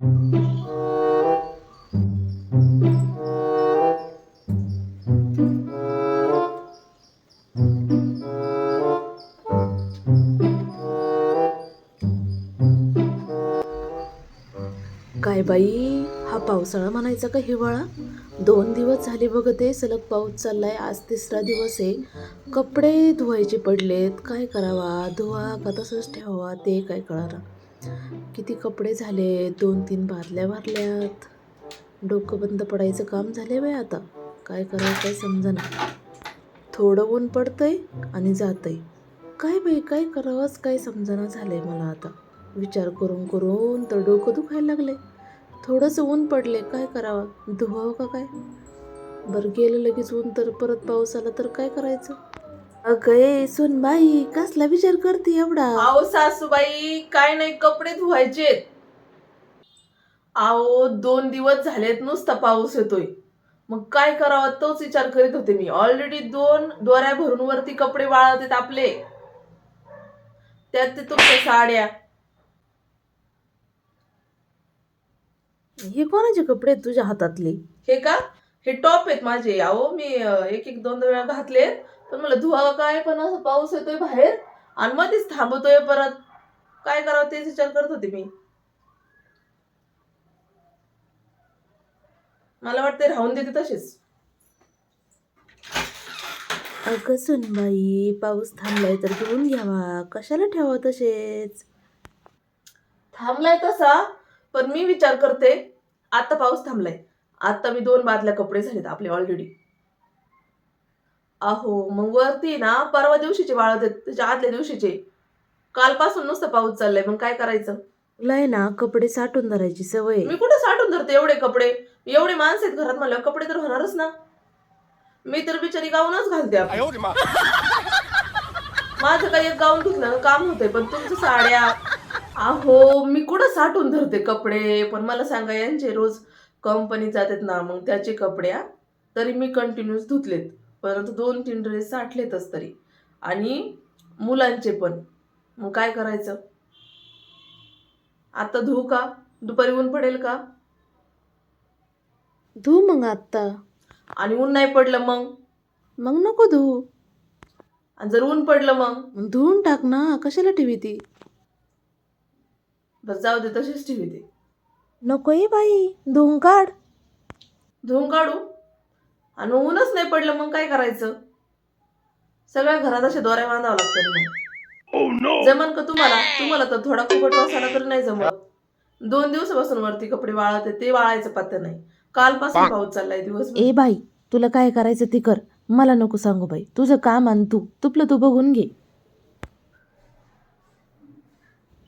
काय बाई हा पावसाळा म्हणायचा का हिवाळा? दोन दिवस झाले बघते सलग पाऊस चाललाय आज तिसरा दिवस आहे. कपडे धुवायचे पडलेत काय करावा? धुवा का तसंच ठेवावा? ते काय कळणार किती कपडे झाले? दोन तीन बादल्या भरल्यात. डोकं बंद पडायचं काम झाले बाई आता. काय करायचं काय समजना. थोडं ऊन पडतंय आणि जातंय. काय बाई काय करावंच काय समजना झालंय मला आता. विचार करून करून तर डोकं दुखायला लागले थोडंसं ऊन पडले काय करावं? धुवावं का काय? बरं गेलं लगेच ऊन तर परत पाऊस आला तर काय करायचं? अगं सोनबाई कसला विचार करते एवढा? अहो सासूबाई काय नाही कपडे धुवायचेत. अहो दोन दिवस झालेत नुसता पाऊस येतोय. मग काय करावं तोच विचार करीत होते मी. ऑलरेडी दोन दोऱ्या भरून वरती कपडे वाळत आहेत आपले. त्यात ते तुमच्या साड्या. हे कोणाचे कपडे आहेत तुझ्या हातातले? हे का? हे टॉप आहेत माझे. अहो मी एक एक दोन वेळा घातले पण मला धुवा काय? पण असं पाऊस येतोय बाहेर. आणि मध्येच थांबतोय परत. काय करावं तेच विचार करत होते मी. मला वाटते राहून देते तसेच. अगं सोनबाई पाऊस थांबलाय तर घेऊन घ्यावा. कशाला ठेवा तसेच? थांबलाय तसा पण मी विचार करते. आता पाऊस थांबलाय. आता मी दोन बादल्या कपडे झालेत आपले ऑलरेडी अहो मग वरती ना परवा दिवशीचे वाळत आहेत त्याच्या आदल्या दिवशीचे. कालपासून नुसतं पाऊस चाललाय मग काय करायचं? लय ना कपडे साठून धरायची सवय मी कुठे साठून धरते एवढे कपडे? एवढे माणसं आहेत घरात मला कपडे तर होणारच ना. मी तर बिचारी गाऊनच घालते आपली. माझं काही एक गाऊन धुतलं काम होतंय पण तुमचं साड्या. अहो मी कुठं साठवून धरते कपडे? पण मला सांगा यांचे रोज कंपनी जातात ना मग त्याचे कपडे. तरी मी कंटिन्यूस धुतलेत. परंतु दोन तीन ड्रेस साठलेतच तरी. आणि मुलांचे पण. मग काय करायचं? आता धुऊ का? दुपारी ऊन पडेल का? धू मग आत्ता आणि ऊन नाही पडलं मग? मग नको धू. आणि जर ऊन पडलं मग? धुवून टाक ना कशाला ठेवी ती? बस जाऊ दे तशीच ठेवी ते नको ये बाई धुवून काढ धुवून काढू आणि ऊनच नाही पडलं मग काय करायचं? सगळ्या घरात अशा दोऱ्या बांधावं लागतात मग. जमन का तुम्हाला? तुम्हाला तर थोडा फुकट वासाला तर नाही जमत. दोन दिवसापासून वरती कपडे वाळत ते वाळायचं पत्ता नाही. कालपासून पाऊस चाललाय दिवस ए बाई तुला काय करायचं ते कर. मला नको सांगू बाई. तुझं काम आण तू. तुपलं तू बघून घे.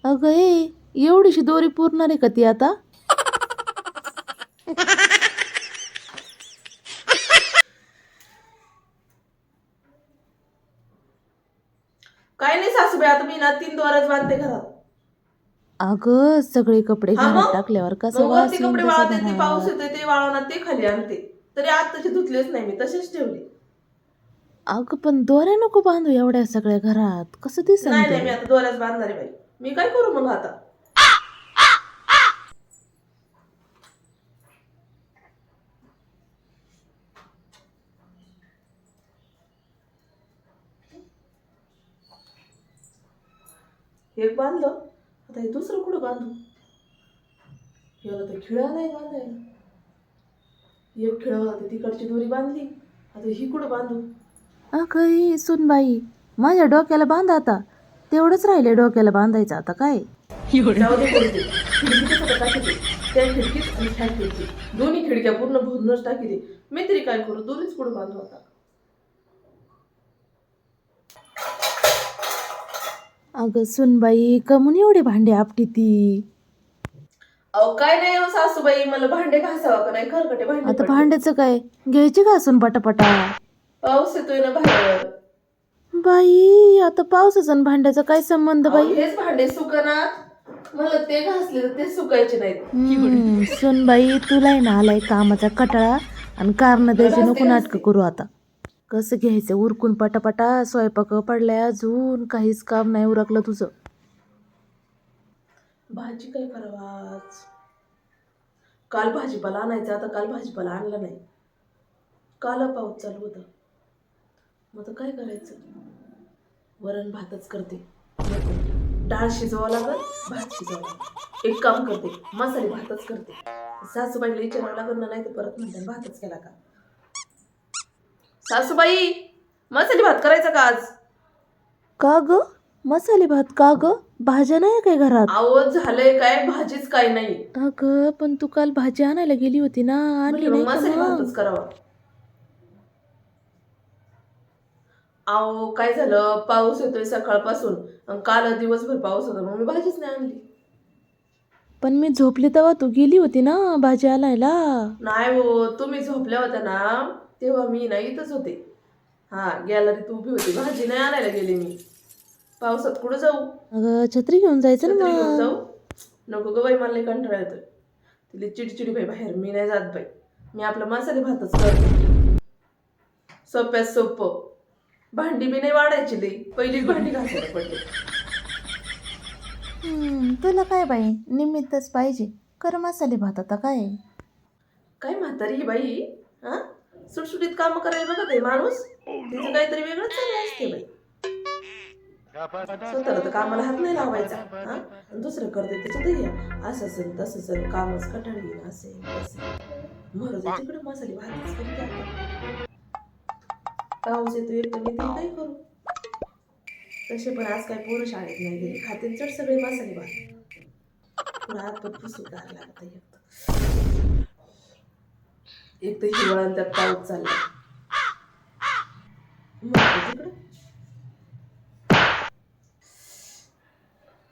अगं ए एवढीशी दोरी पुरणार आहे का ती आता? काय नाही सासूबाई आता मी ना तीन दोऱ्याच बांधते घरात अगं सगळे कपडे हा घरात? टाकल्यावर कसं वास वरती कपडे वाळत ते पाऊस. येतोय ते वाळवणार ते खाली आणते तरी आताचे धुतलेच नाही मी तसेच ठेवले अगं पण दोऱ्या नको बांधू एवढ्या सगळ्या घरात कसं दिसन नाही नाही मी ते? आता दोऱ्याच बांधणार आहे बाई मी काय करू मग आता एक बांधलं आता हे दुसरं कुठं बांधू? याला तर खिळा नाही बांधायला. एक खिळा होता तिकडची दोरी बांधली आता ही कुठं बांधू? अगं ए, सुनबाई माझ्या डोक्याला बांध आता. तेवढंच राहिले डोक्याला बांधायचं आता काय? जाऊ दे करू दे. खिडकीतच आता टाकी दे. त्या खिडकीत आणि ह्या खिडकीत. दोन्ही खिडक्या पूर्ण भरूनच टाकी दे. मी तरी काय करू? दोन्हीच पुढे बांधू आता? अगं सुनबाई कमून एवढे भांडे आपटी ती. अहो काय नाही हो सासूबाई मला भांडे घासावा का नाही? खरकटे भांडे आता पडले. भांड्याचं काय? घ्यायची घासून पटापटा? पाऊस येतोय ना बाहेर. बाई आता पावसाचा आणि भांड्याचा काय संबंध अहो, बाई? हेच भांडे सुकनात मला ते घासले तर ते सुकायचे नाहीत. हम्म, सुनबाई तुला आहे ना आलाय कामाचा कटाळा आणि कारण द्यायची नको नाटक करू आता. कसं घ्यायचं? उरकून पटापटा स्वयंपाक पडलाय अजून. काहीच काम नाही उरकलं तुझं. भाजी काय करावा आज? काल भाजीपाला आणायचा आता काल भाजीपाला आणला नाही. काल पाऊस चालू होता. मग आता काय करायचं? वरण भातच करते. डाळ शिजवावं लागल भात शिजवावं लागल. एक काम करते मसाले भातच करते. सासूबाईला विचारावं लागल ना नाही तर परत म्हणते भातच केला का? सासूबाई मसाले भात करायचा का आज? का ग? मसाले भात का ग? भाज्या नाही काय घरात? अहो झालंय काय? भाजीच काय नाही. अगं पण तू काल भाजी आणायला गेली होती ना आणली नाही मसाले भातच? करावा. अहो काय झालं? पाऊस येतोय सकाळपासून. अन काल दिवसभर पाऊस होता मग मी भाजीच नाही आणली. पण मी झोपली तेव्हा तू गेली होती ना भाजी आणायला? नाही हो तुम्ही झोपल्या होत्या ना? तेव्हा मी ना इथंच होते. हा गॅलरीत उभी होती. भाजी नाही आणायला गेले मी. पावसात कुठं जाऊ? अगं छत्री घेऊन जायचं छत्री ना घेऊन मग. जाऊ? नको ग बाई मला लई कंटाळा येतोय. तिला चिडचिडी बाई बाहेर. मी नाही जात बाई. मी आपलं मसाले भातच करते. सोप्यात सोपं. भांडी बी नाही वाढायची लई. पहिली भांडी घासायला पडली. हम्म, तुला काय बाई? निमित्तच पाहिजे. कर मसाले भात आता काय? काय म्हातारी ही बाई? हा? सुटसुटीत काम करायला बघत आहे माणूस. तिचं काहीतरी वेगळंच चालू असते बाई. स्वतःला तर कामाला हात नाही लावायचा हा? दुसरं करते त्याच्यात असं असेल तसं असेल कामच कटाळी येईल असेल तसेल मरू दे तिकडे मसाले भातच करते आता पाऊस येतो एक तर मी तरी काय करू. तसे पण आज काय पोरं शाळेत नाही गेले खातील चढ सगळे मसाले भात पण पुसून गार लागत एक तर. हिवाळ्यात हिवाळा त्यात पाऊस चालला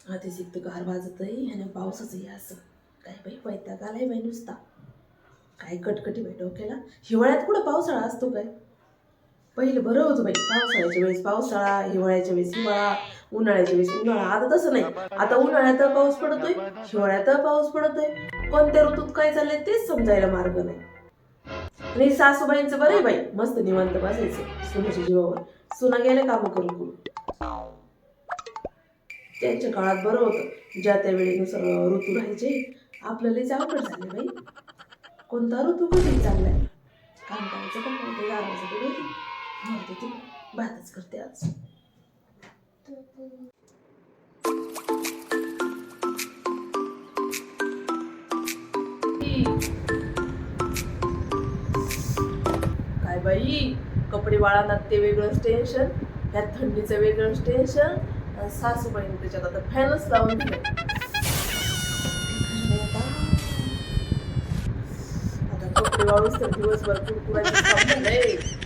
आधीच एक तर गार वाजत आहे आणि पावसाच आहे असं. काय बाई वैताग आलाय बाई नुसता. काय कटकटी बाई डोक्याला. हिवाळ्यात कुठं पावसाळा असतो काय? पहिलं बरं होतं बाई पावसाळ्याच्या वेळेस पावसाळा हिवाळ्याच्या वेळेस हिवाळा उन्हाळ्याच्या वेळेस उन्हाळा. आता तसं नाही. आता उन्हाळ्यात पाऊस पडतोय हिवाळ्यात पाऊस पडतोय. कोणत्या ऋतूत काय चाललंय तेच समजायला मार्ग नाही. आणि सासूबाईंचं बरं आहे बाई. मस्त निवांत बसायचं. सुनाच्या जीवावर. सुना गेले कामं करून करू त्यांच्या काळात बरं होतं. ज्या त्या वेळेनुसार ऋतू राहायचे आपल्यालाच अवघड झाले बाई. कोणता ऋतू कधी चाललाय? काम करायचं पण कोणते गावाचं ते भातच करते आज. बाई कपडे वाळानात ते वेगळंच टेन्शन ह्या थंडीचं वेगळंच टेन्शन आणि सासूबाईने त्याच्यात आता फॅनच लावून आता कपडे वाळूच तर दिवसभर कुरकुराचे